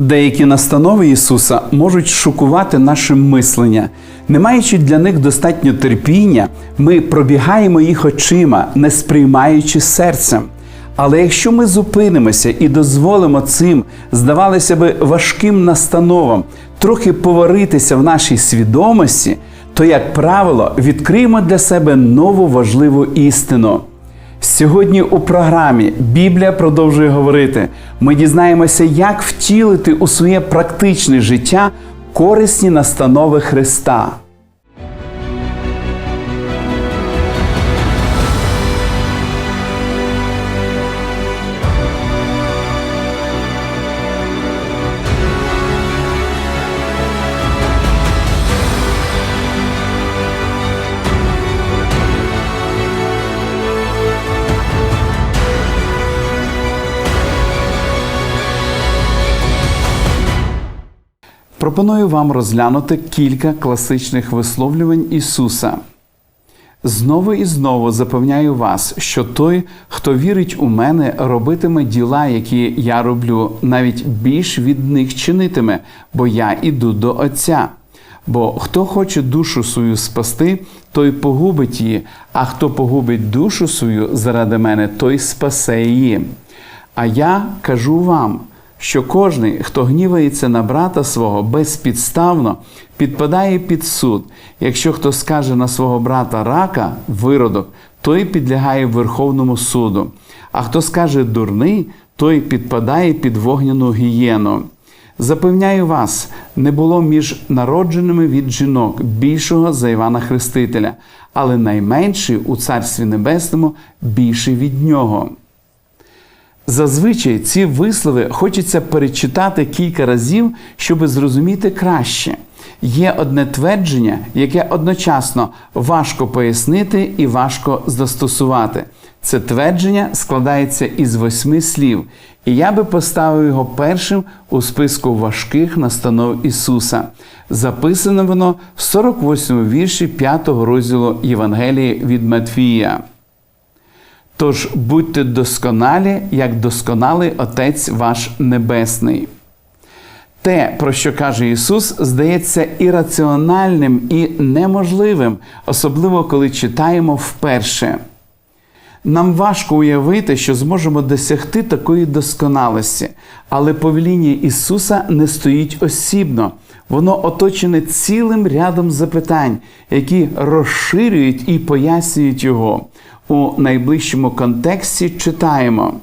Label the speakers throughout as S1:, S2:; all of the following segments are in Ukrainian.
S1: Деякі настанови Ісуса можуть шокувати наше мислення. Не маючи для них достатньо терпіння, ми пробігаємо їх очима, не сприймаючи серцем. Але якщо ми зупинимося і дозволимо цим, здавалося би, важким настановам трохи поваритися в нашій свідомості, то, як правило, відкриємо для себе нову важливу істину. Сьогодні у програмі Біблія продовжує говорити. Ми дізнаємося, як втілити у своє практичне життя корисні настанови Христа. Пропоную вам розглянути кілька класичних висловлювань Ісуса. Знову і знову запевняю вас, що той, хто вірить у мене, робитиме діла, які я роблю, навіть більш від них чинитиме, бо я іду до Отця. Бо хто хоче душу свою спасти, той погубить її, а хто погубить душу свою заради мене, той спасе її. А я кажу вам, що кожний, хто гнівається на брата свого безпідставно, підпадає під суд. Якщо хто скаже на свого брата рака, виродок, той підлягає Верховному суду. А хто скаже дурний, той підпадає під вогняну гієну. Запевняю вас, не було між народженими від жінок більшого за Івана Хрестителя, але найменший у Царстві Небесному більший від нього. Зазвичай ці вислови хочеться перечитати кілька разів, щоб зрозуміти краще. Є одне твердження, яке одночасно важко пояснити і важко застосувати. Це твердження складається із восьми слів, і я би поставив його першим у списку важких настанов Ісуса. Записано воно в 48 вірші 5 розділу Євангелії від Матфія. Тож будьте досконалі, як досконалий Отець ваш Небесний. Те, про що каже Ісус, здається ірраціональним і неможливим, особливо коли читаємо вперше. Нам важко уявити, що зможемо досягти такої досконалості, але повеління Ісуса не стоїть осібно, воно оточене цілим рядом запитань, які розширюють і пояснюють його. У найближчому контексті читаємо.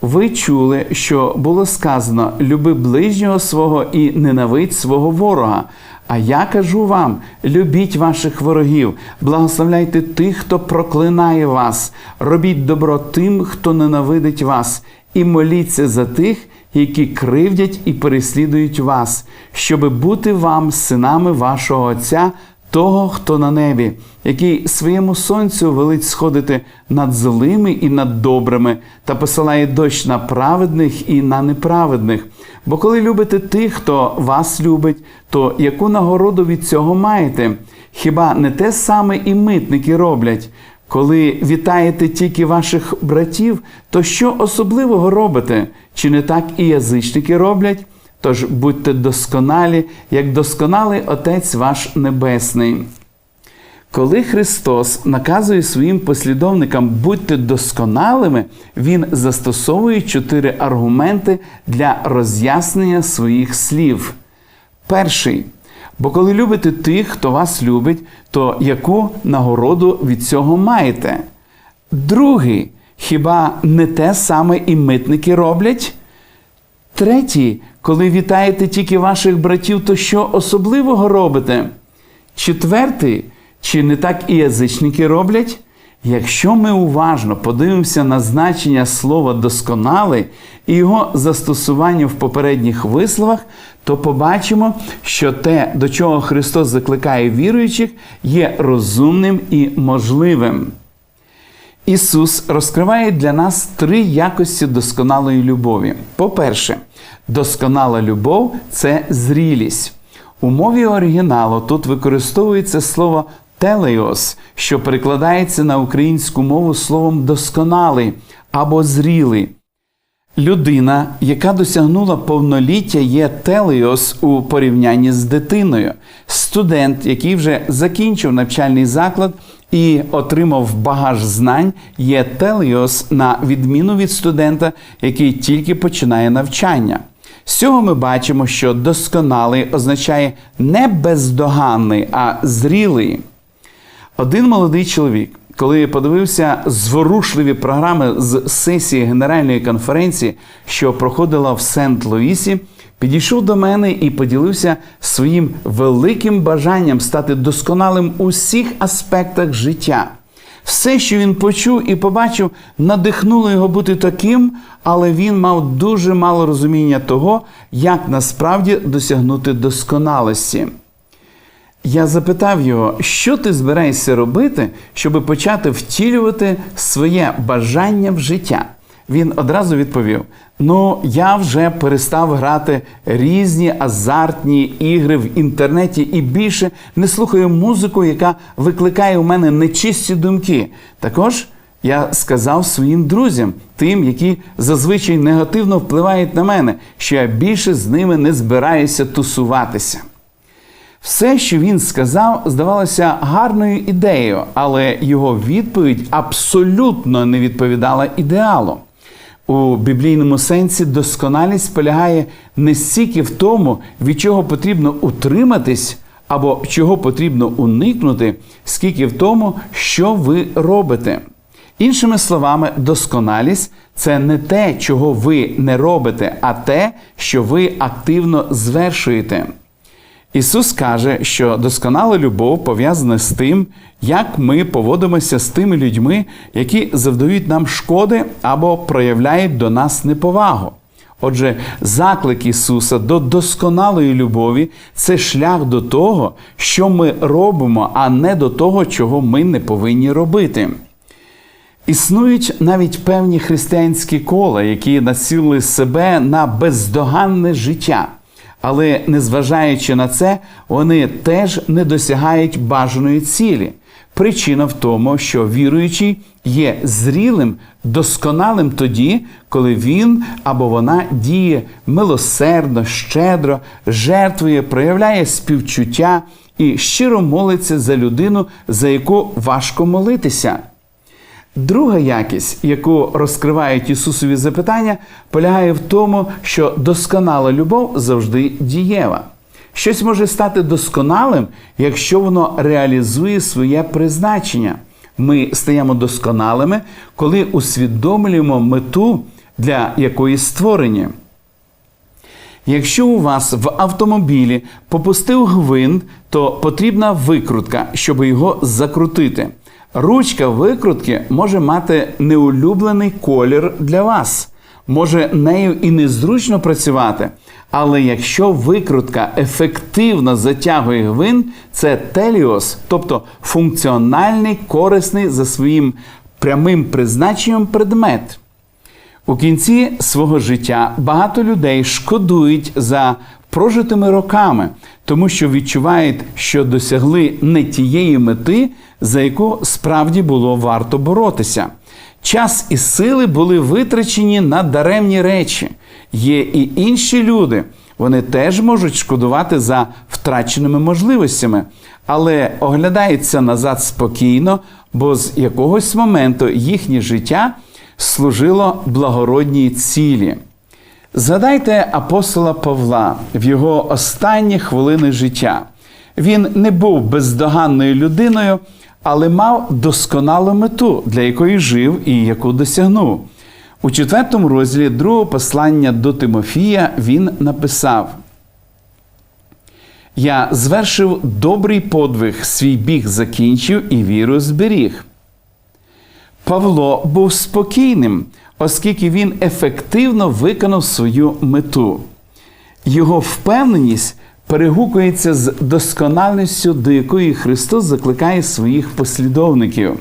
S1: Ви чули, що було сказано: люби ближнього свого і ненавидь свого ворога. А я кажу вам: любіть ваших ворогів, благословляйте тих, хто проклинає вас, робіть добро тим, хто ненавидить вас, і моліться за тих, які кривдять і переслідують вас, щоби бути вам синами вашого Отця того, хто на небі, який своєму сонцю велить сходити над злими і над добрими, та посилає дощ на праведних і на неправедних. Бо коли любите тих, хто вас любить, то яку нагороду від цього маєте? Хіба не те саме і митники роблять? Коли вітаєте тільки ваших братів, то що особливого робите? Чи не так і язичники роблять? Тож будьте досконалі, як досконалий Отець ваш Небесний. Коли Христос наказує своїм послідовникам будьте досконалими, Він застосовує чотири аргументи для роз'яснення своїх слів. Перший. Бо коли любите тих, хто вас любить, то яку нагороду від цього маєте? Другий. Хіба не те саме і митники роблять? Третій, коли вітаєте тільки ваших братів, то що особливого робите? Четвертий, чи не так і язичники роблять? Якщо ми уважно подивимося на значення слова досконалий і його застосування в попередніх висловах, то побачимо, що те, до чого Христос закликає віруючих, є розумним і можливим. Ісус розкриває для нас три якості досконалої любові. По-перше, досконала любов це зрілість. У мові оригіналу тут використовується слово телеос, що перекладається на українську мову словом досконалий або зрілий. Людина, яка досягнула повноліття, є телеос у порівнянні з дитиною. Студент, який вже закінчив навчальний заклад і отримав багаж знань, є телеос на відміну від студента, який тільки починає навчання. З цього ми бачимо, що досконалий означає не бездоганний, а зрілий. Один молодий чоловік, коли подивився зворушливі програми з сесії Генеральної конференції, що проходила в Сент-Луїсі, підійшов до мене і поділився своїм великим бажанням стати досконалим у всіх аспектах життя. Все, що він почув і побачив, надихнуло його бути таким, але він мав дуже мало розуміння того, як насправді досягнути досконалості. Я запитав його, що ти збираєшся робити, щоб почати втілювати своє бажання в життя. Він одразу відповів: Ну, я вже перестав грати різні азартні ігри в інтернеті і більше не слухаю музику, яка викликає у мене нечисті думки. Також я сказав своїм друзям, тим, які зазвичай негативно впливають на мене, що я більше з ними не збираюся тусуватися. Все, що він сказав, здавалося гарною ідеєю, але його відповідь абсолютно не відповідала ідеалу. У біблійному сенсі досконалість полягає не стільки в тому, від чого потрібно утриматись або чого потрібно уникнути, скільки в тому, що ви робите. Іншими словами, досконалість це не те, чого ви не робите, а те, що ви активно звершуєте. Ісус каже, що досконала любов пов'язана з тим, як ми поводимося з тими людьми, які завдають нам шкоди або проявляють до нас неповагу. Отже, заклик Ісуса до досконалої любові це шлях до того, що ми робимо, а не до того, чого ми не повинні робити. Існують навіть певні християнські кола, які націлили себе на бездоганне життя. Але незважаючи на це, вони теж не досягають бажаної цілі. Причина в тому, що віруючий є зрілим, досконалим тоді, коли він або вона діє милосердно, щедро, жертвує, проявляє співчуття і щиро молиться за людину, за яку важко молитися. Друга якість, яку розкривають Ісусові запитання, полягає в тому, що досконала любов завжди дієва. Щось може стати досконалим, якщо воно реалізує своє призначення. Ми стаємо досконалими, коли усвідомлюємо мету, для якої створені. Якщо у вас в автомобілі попустив гвинт, то потрібна викрутка, щоб його закрутити. Ручка викрутки може мати неулюблений колір для вас. Може нею і незручно працювати. Але якщо викрутка ефективно затягує гвин, це теліос, тобто функціональний, корисний за своїм прямим призначенням предмет. У кінці свого життя багато людей шкодують за прожитими роками, тому що відчувають, що досягли не тієї мети, за яку справді було варто боротися. Час і сили були витрачені на даремні речі. Є і інші люди. Вони теж можуть шкодувати за втраченими можливостями, але оглядаються назад спокійно, бо з якогось моменту їхнє життя служило благородній цілі. Згадайте апостола Павла в його останні хвилини життя. Він не був бездоганною людиною, але мав досконалу мету, для якої жив і яку досягнув. У четвертому розділі другого послання до Тимофія він написав: Я звершив добрий подвиг, свій біг закінчив і віру зберіг. Павло був спокійним, оскільки він ефективно виконав свою мету. Його впевненість перегукується з доскональністю, до якої Христос закликає своїх послідовників.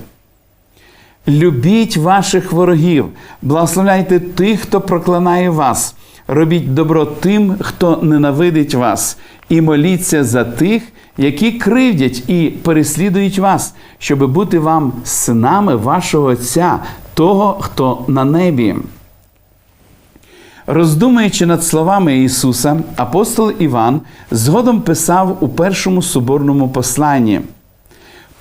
S1: Любіть ваших ворогів, благословляйте тих, хто проклинає вас, робіть добро тим, хто ненавидить вас, і моліться за тих, які кривдять і переслідують вас, щоб бути вам синами вашого Отця, того, хто на небі. Роздумуючи над словами Ісуса, апостол Іван згодом писав у першому соборному посланні: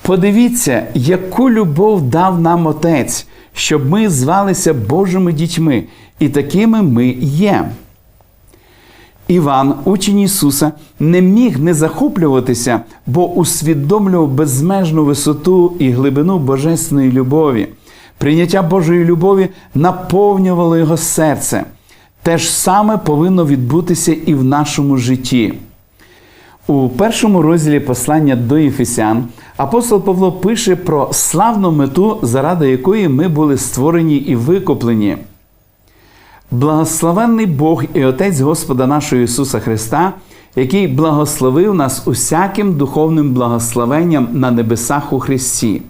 S1: Подивіться, яку любов дав нам Отець, щоб ми звалися Божими дітьми, і такими ми є. Іван, учень Ісуса, не міг не захоплюватися, бо усвідомлював безмежну висоту і глибину божественної любові. Прийняття Божої любові наповнювало його серце. Те ж саме повинно відбутися і в нашому житті. У першому розділі послання до Єфесян апостол Павло пише про славну мету, заради якої ми були створені і викуплені. Благословенний Бог і Отець Господа нашого Ісуса Христа, який благословив нас усяким духовним благословенням на небесах у Христі,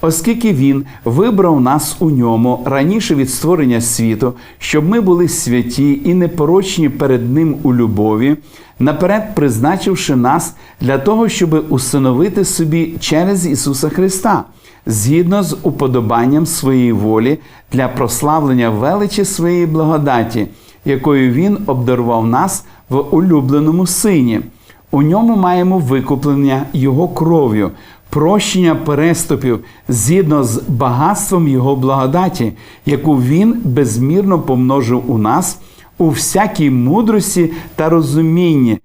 S1: оскільки Він вибрав нас у ньому раніше від створення світу, щоб ми були святі і непорочні перед Ним у любові, наперед призначивши нас для того, щоб усиновити собі через Ісуса Христа згідно з уподобанням своєї волі для прославлення величі своєї благодаті, якою Він обдарував нас в улюбленому сині. У ньому маємо викуплення Його кров'ю, прощення переступів згідно з багатством Його благодаті, яку Він безмірно помножив у нас у всякій мудрості та розумінні,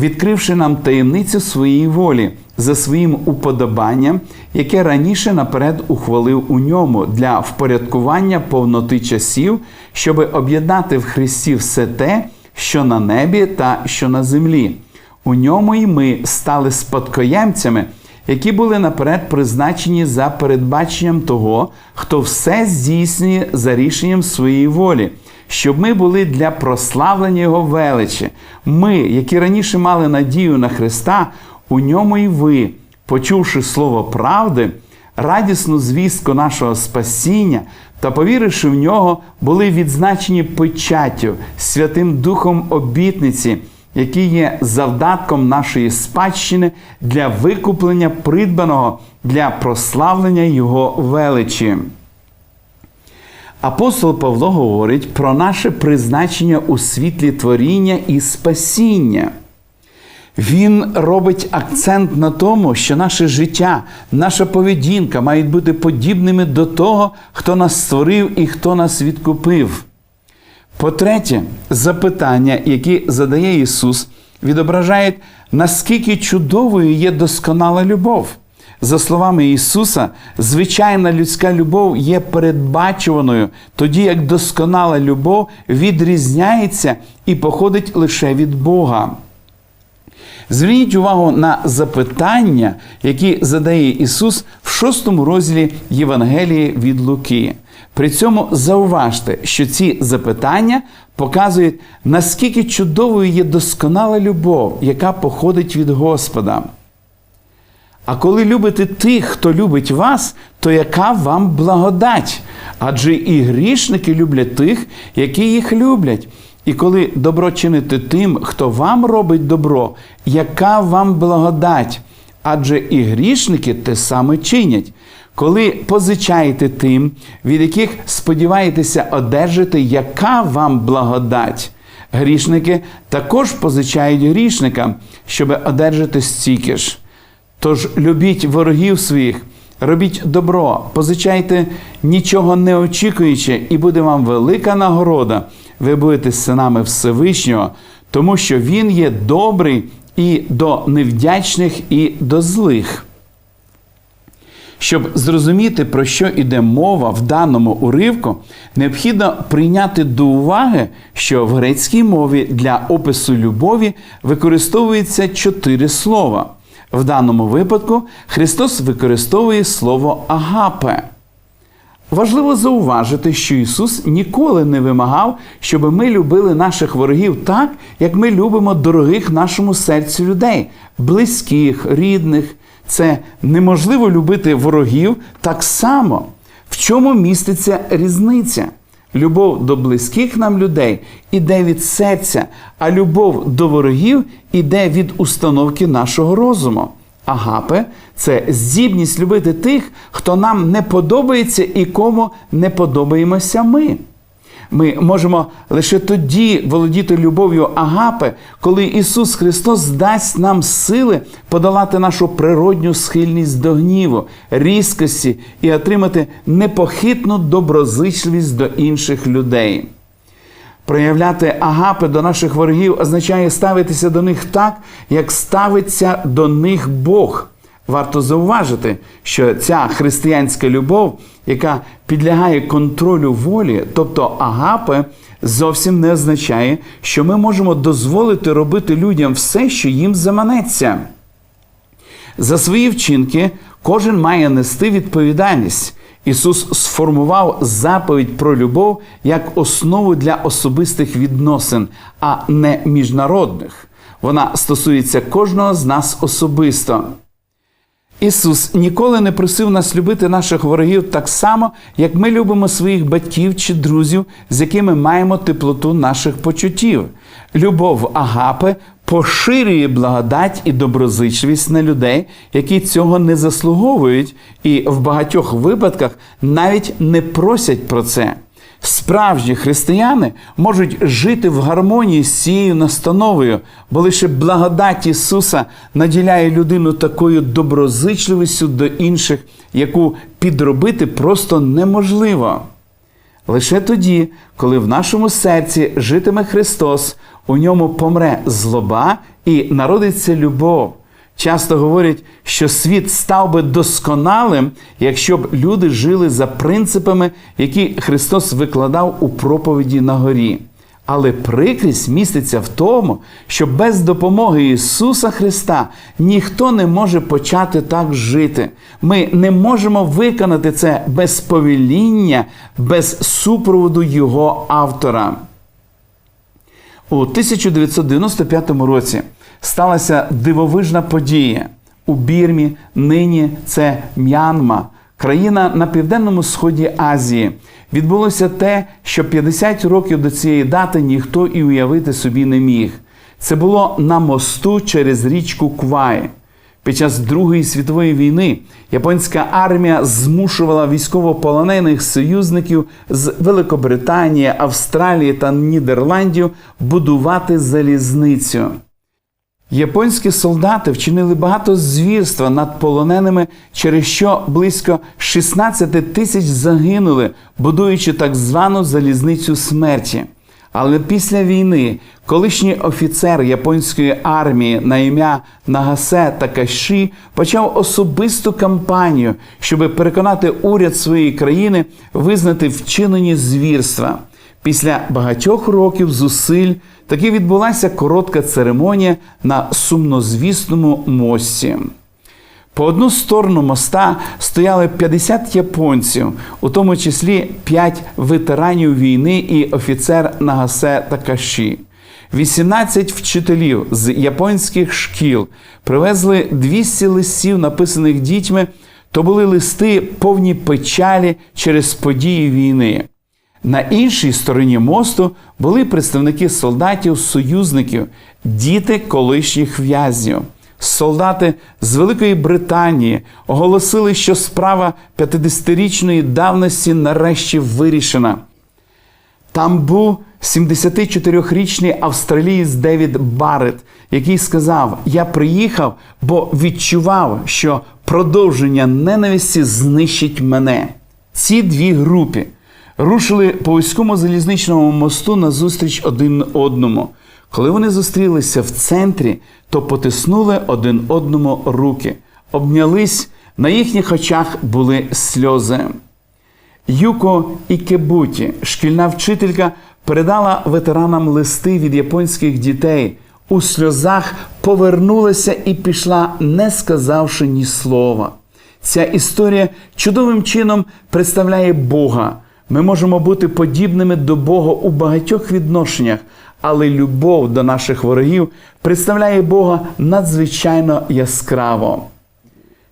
S1: відкривши нам таємницю своєї волі за своїм уподобанням, яке раніше наперед ухвалив у ньому для впорядкування повноти часів, щоб об'єднати в Христі все те, що на небі та що на землі. У ньому і ми стали спадкоємцями, які були наперед призначені за передбаченням того, хто все здійснює за рішенням своєї волі щоб ми були для прославлення Його величі. Ми, які раніше мали надію на Христа, у ньому і ви, почувши слово правди, радісну звістку нашого спасіння та повіривши в нього, були відзначені печаттю Святим Духом обітниці. Який є завдатком нашої спадщини для викуплення придбаного для прославлення Його величі. Апостол Павло говорить про наше призначення у світлі творіння і спасіння. Він робить акцент на тому, що наше життя, наша поведінка мають бути подібними до того, хто нас створив і хто нас відкупив. По-третє, запитання, які задає Ісус, відображають, наскільки чудовою є досконала любов. За словами Ісуса, звичайна людська любов є передбачуваною, тоді як досконала любов відрізняється і походить лише від Бога. Зверніть увагу на запитання, які задає Ісус в шостому розділі Євангелії від Луки. При цьому зауважте, що ці запитання показують, наскільки чудовою є досконала любов, яка походить від Господа. А коли любите тих, хто любить вас, то яка вам благодать? Адже і грішники люблять тих, які їх люблять. І коли добро чините тим, хто вам робить добро, яка вам благодать? Адже і грішники те саме чинять. Коли позичаєте тим, від яких сподіваєтеся одержати, яка вам благодать? Грішники також позичають грішникам, щоб одержати стільки ж. Тож любіть ворогів своїх, робіть добро, позичайте нічого не очікуючи, і буде вам велика нагорода. Ви будете синами Всевишнього, тому що Він є добрий і до невдячних, і до злих. Щоб зрозуміти, про що йде мова в даному уривку, необхідно прийняти до уваги, що в грецькій мові для опису любові використовується чотири слова. В даному випадку Христос використовує слово агапе. Важливо зауважити, що Ісус ніколи не вимагав, щоб ми любили наших ворогів так, як ми любимо дорогих нашому серцю людей, близьких, рідних. Це неможливо любити ворогів так само. В чому міститься різниця? Любов до близьких нам людей іде від серця, а любов до ворогів іде від установки нашого розуму. Агапе це здібність любити тих, хто нам не подобається і кому не подобаємося ми. Ми можемо лише тоді володіти любов'ю Агапи, коли Ісус Христос дасть нам сили подолати нашу природню схильність до гніву, різкості і отримати непохитну доброзичливість до інших людей. Проявляти агапи до наших ворогів означає ставитися до них так, як ставиться до них Бог. Варто зауважити, що ця християнська любов, яка підлягає контролю волі, тобто агапи, зовсім не означає, що ми можемо дозволити робити людям все, що їм заманеться. За свої вчинки кожен має нести відповідальність. Ісус сформував заповідь про любов як основу для особистих відносин, а не міжнародних. Вона стосується кожного з нас особисто. Ісус ніколи не просив нас любити наших ворогів так само, як ми любимо своїх батьків чи друзів, з якими маємо теплоту наших почуттів. Любов Агапи поширює благодать і доброзичливість на людей, які цього не заслуговують, і в багатьох випадках навіть не просять про це. Справжні християни можуть жити в гармонії з цією настановою, бо лише благодать Ісуса наділяє людину такою доброзичливістю до інших, яку підробити просто неможливо. Лише тоді, коли в нашому серці житиме Христос, у ньому помре злоба і народиться любов. Часто говорять, що світ став би досконалим, якщо б люди жили за принципами, які Христос викладав у проповіді на горі. Але прикрість міститься в тому, що без допомоги Ісуса Христа ніхто не може почати так жити. Ми не можемо виконати це без повеління, без супроводу Його автора. У 1995 році сталася дивовижна подія. У Бірмі, нині це М'янма, країна на південному сході Азії. Відбулося те, що 50 років до цієї дати ніхто і уявити собі не міг. Це було на мосту через річку Квай. Під час Другої світової війни японська армія змушувала військовополонених союзників з Великобританії, Австралії та Нідерландів будувати залізницю. Японські солдати вчинили багато звірства над полоненими, через що близько 16 тисяч загинули, будуючи так звану залізницю смерті. Але після війни колишній офіцер японської армії на ім'я Нагасе Такаші почав особисту кампанію, щоб переконати уряд своєї країни визнати вчинені звірства. Після багатьох років зусиль таки відбулася коротка церемонія на сумнозвісному мості. По одну сторону моста стояли 50 японців, у тому числі 5 ветеранів війни і офіцер Нагасе Такаші. 18 вчителів з японських шкіл привезли 200 листів, написаних дітьми. То були листи повні печалі через події війни. На іншій стороні мосту були представники солдатів-союзників, діти колишніх в'язнів. Солдати з Великої Британії оголосили, що справа 50-річної давності нарешті вирішена. Там був 74-річний австралієць Девід Барретт, який сказав: Я приїхав, бо відчував, що продовження ненависті знищить мене. Ці дві групи рушили по військовому залізничному мосту назустріч один одному. Коли вони зустрілися в центрі, то потиснули один одному руки, обнялись, на їхніх очах були сльози. Юко Ікебуті, шкільна вчителька, передала ветеранам листи від японських дітей. У сльозах повернулася і пішла, не сказавши ні слова. Ця історія чудовим чином представляє Бога. Ми можемо бути подібними до Бога у багатьох відношеннях, але любов до наших ворогів представляє Бога надзвичайно яскраво.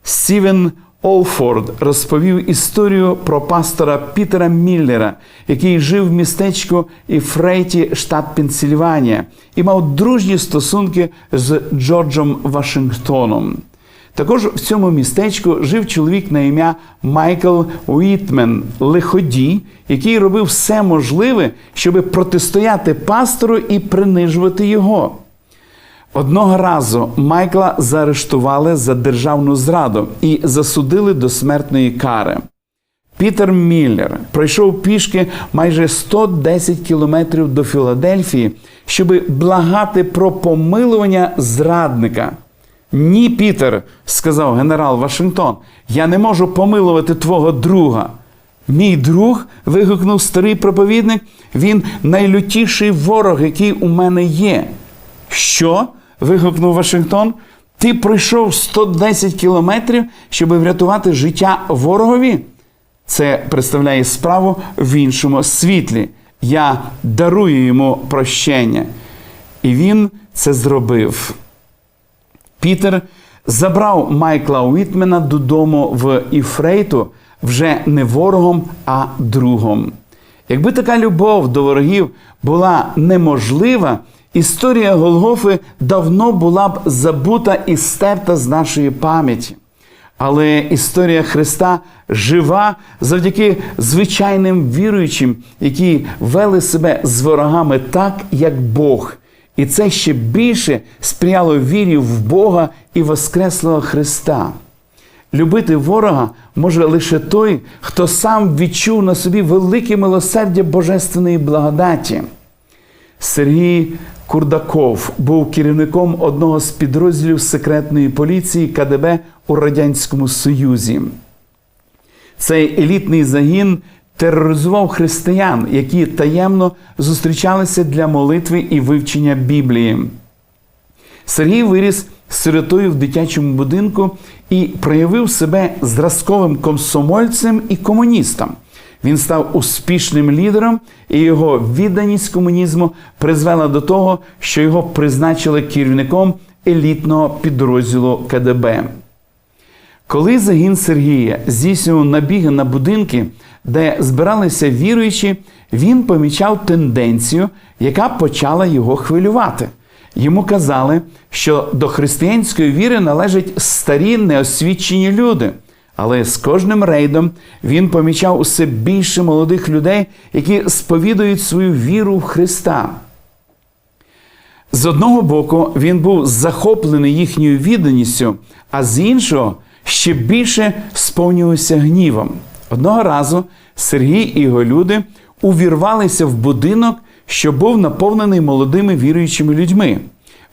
S1: Стівен Олфорд розповів історію про пастора Пітера Міллера, який жив в містечку Іфрейті, штат Пенсільванія, і мав дружні стосунки з Джорджем Вашингтоном. Також в цьому містечку жив чоловік на ім'я Майкл Уітмен, лиходій, який робив все можливе, щоб протистояти пастору і принижувати його. Одного разу Майкла заарештували за державну зраду і засудили до смертної кари. Пітер Міллер пройшов пішки майже 110 кілометрів до Філадельфії, щоб благати про помилування зрадника. Ні, Пітер, сказав генерал Вашингтон, я не можу помилувати твого друга. Мій друг, вигукнув старий проповідник, він найлютіший ворог, який у мене є. Що? вигукнув Вашингтон. Ти пройшов 110 кілометрів, щоб врятувати життя ворогові? Це представляє справу в іншому світлі. Я дарую йому прощення. І він це зробив. Пітер забрав Майкла Уітмена додому в Іфрейту вже не ворогом, а другом. Якби така любов до ворогів була неможлива, історія Голгофи давно була б забута і стерта з нашої пам'яті. Але історія Христа жива завдяки звичайним віруючим, які вели себе з ворогами так, як Бог. І це ще більше сприяло вірі в Бога і Воскреслого Христа. Любити ворога може лише той, хто сам відчув на собі велике милосердя Божественної благодаті. Сергій Курдаков був керівником одного з підрозділів секретної поліції КДБ у Радянському Союзі. Цей елітний загін тероризував християн, які таємно зустрічалися для молитви і вивчення Біблії. Сергій виріс сиротою в дитячому будинку і проявив себе зразковим комсомольцем і комуністом. Він став успішним лідером, і його відданість комунізму призвела до того, що його призначили керівником елітного підрозділу КДБ. Коли загін Сергія здійснював набіги на будинки, де збиралися віруючі, він помічав тенденцію, яка почала його хвилювати. Йому казали, що до християнської віри належать старі неосвічені люди. Але з кожним рейдом він помічав усе більше молодих людей, які сповідують свою віру в Христа. З одного боку, він був захоплений їхньою відданістю, а з іншого ще більше сповнювався гнівом. Одного разу Сергій і його люди увірвалися в будинок, що був наповнений молодими віруючими людьми.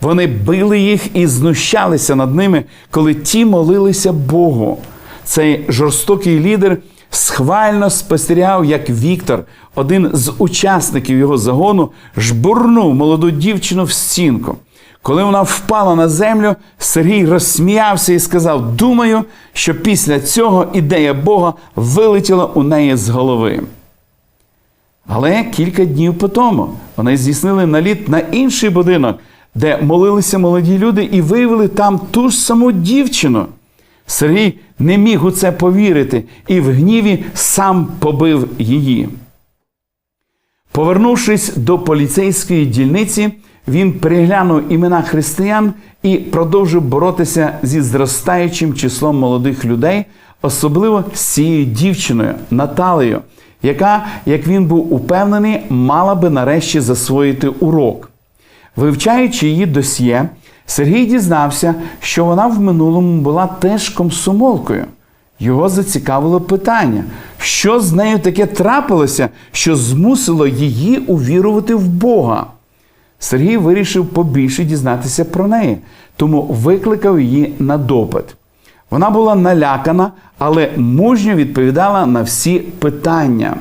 S1: Вони били їх і знущалися над ними, коли ті молилися Богу. Цей жорстокий лідер схвально спостерігав, як Віктор, один з учасників його загону, жбурнув молоду дівчину в стінку. Коли вона впала на землю, Сергій розсміявся і сказав: Думаю, що після цього ідея Бога вилетіла у неї з голови. Але кілька днів по тому вони здійснили наліт на інший будинок, де молилися молоді люди і виявили там ту ж саму дівчину. Сергій не міг у це повірити і в гніві сам побив її. Повернувшись до поліцейської дільниці, він переглянув імена християн і продовжив боротися зі зростаючим числом молодих людей, особливо з цією дівчиною Наталею, яка, як він був упевнений, мала би нарешті засвоїти урок. Вивчаючи її досьє, Сергій дізнався, що вона в минулому була теж комсомолкою. Його зацікавило питання, що з нею таке трапилося, що змусило її увірувати в Бога. Сергій вирішив побільше дізнатися про неї, тому викликав її на допит. Вона була налякана, але мужньо відповідала на всі питання.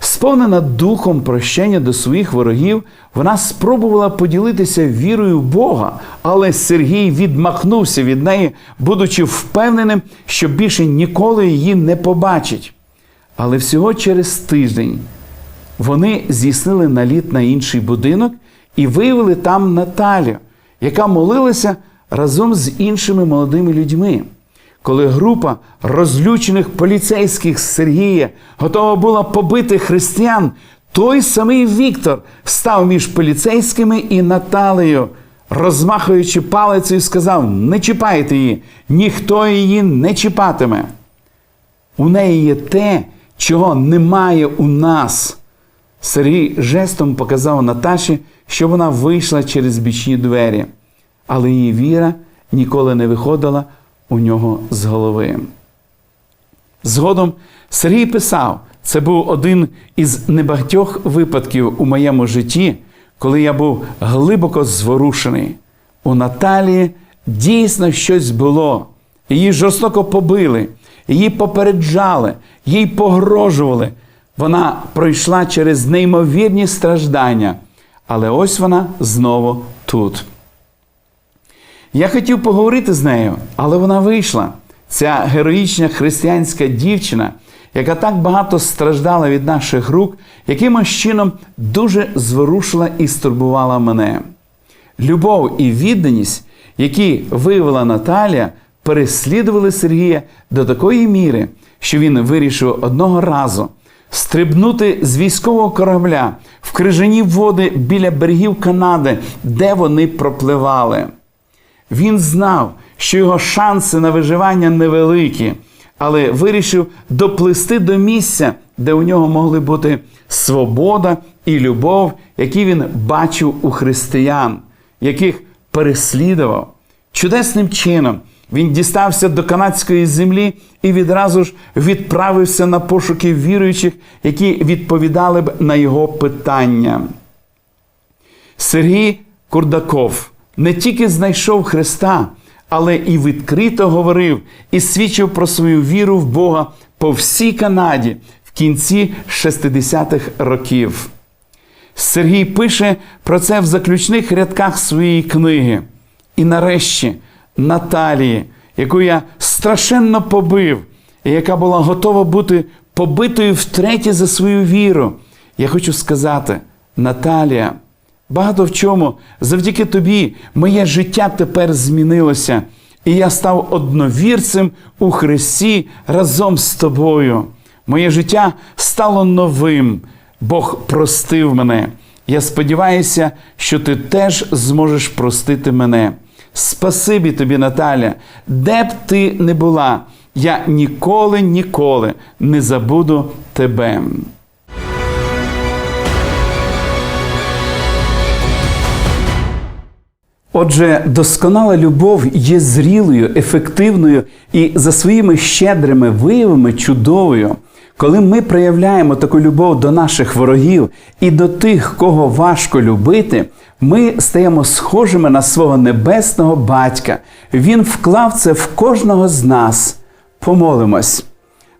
S1: Сповнена духом прощення до своїх ворогів, вона спробувала поділитися вірою в Бога, але Сергій відмахнувся від неї, будучи впевненим, що більше ніколи її не побачить. Але всього через тиждень вони здійснили наліт на інший будинок і виявили там Наталю, яка молилася разом з іншими молодими людьми. Коли група розлючених поліцейських з Сергія готова була побити християн, той самий Віктор став між поліцейськими і Наталею. розмахуючи палицею, сказав: Не чіпайте її, ніхто її не чіпатиме. У неї є те, чого немає у нас. Сергій жестом показав Наташі, що вона вийшла через бічні двері, але її віра ніколи не виходила у нього з голови. Згодом Сергій писав, це був один із небагатьох випадків у моєму житті, коли я був глибоко зворушений. У Наталії дійсно щось було. Її жорстоко побили, її попереджали, їй погрожували. Вона пройшла через неймовірні страждання, але ось вона знову тут. Я хотів поговорити з нею, але вона вийшла. Ця героїчна християнська дівчина, яка так багато страждала від наших рук, якимось чином дуже зворушила і стурбувала мене. Любов і відданість, які виявила Наталія, переслідували Сергія до такої міри, що він вирішив одного разу стрибнути з військового корабля в крижані води біля берегів Канади, де вони пропливали. Він знав, що його шанси на виживання невеликі, але вирішив доплисти до місця, де у нього могли бути свобода і любов, які він бачив у християн, яких переслідував. Чудесним чином він дістався до канадської землі і відразу ж відправився на пошуки віруючих, які відповідали б на його питання. Сергій Курдаков не тільки знайшов Христа, але і відкрито говорив і свідчив про свою віру в Бога по всій Канаді в кінці 60-х років. Сергій пише про це в заключних рядках своєї книги. І нарешті Наталії, яку я страшенно побив, і яка була готова бути побитою втретє за свою віру. Я хочу сказати, Наталія, багато в чому завдяки тобі моє життя тепер змінилося, і я став одновірцем у Христі разом з тобою. Моє життя стало новим. Бог простив мене. Я сподіваюся, що ти теж зможеш простити мене. Спасибі тобі, Наталя, де б ти не була, я ніколи, ніколи не забуду тебе. Отже, досконала любов є зрілою, ефективною і за своїми щедрими виявами чудовою. Коли ми проявляємо таку любов до наших ворогів і до тих, кого важко любити, ми стаємо схожими на свого небесного батька. Він вклав це в кожного з нас. Помолимось.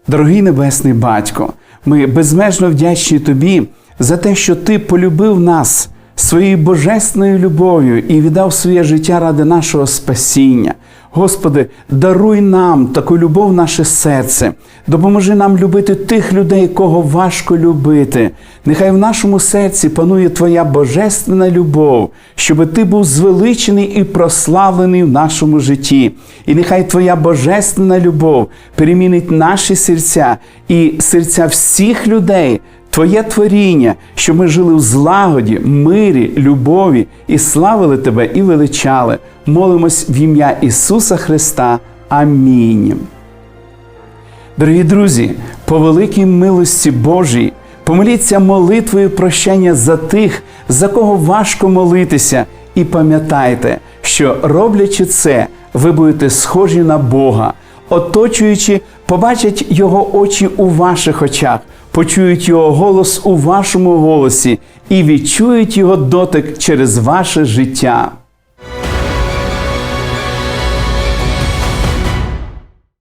S1: Дорогий Небесний Батько, ми безмежно вдячні Тобі за те, що Ти полюбив нас своєю божественною любов'ю і віддав своє життя ради нашого спасіння. Господи, даруй нам таку любов в наше серце, допоможи нам любити тих людей, кого важко любити. Нехай в нашому серці панує Твоя божественна любов, щоб Ти був звеличений і прославлений в нашому житті. І нехай Твоя божественна любов перемінить наші серця і серця всіх людей. Твоє творіння, щоб ми жили в злагоді, мирі, любові і славили Тебе і величали. Молимось в ім'я Ісуса Христа. Амінь. Дорогі друзі, по великій милості Божій, помоліться молитвою прощення за тих, за кого важко молитися, і пам'ятайте, що роблячи це, ви будете схожі на Бога, оточуючи, побачать Його очі у ваших очах почують його голос у вашому голосі і відчують його дотик через ваше життя.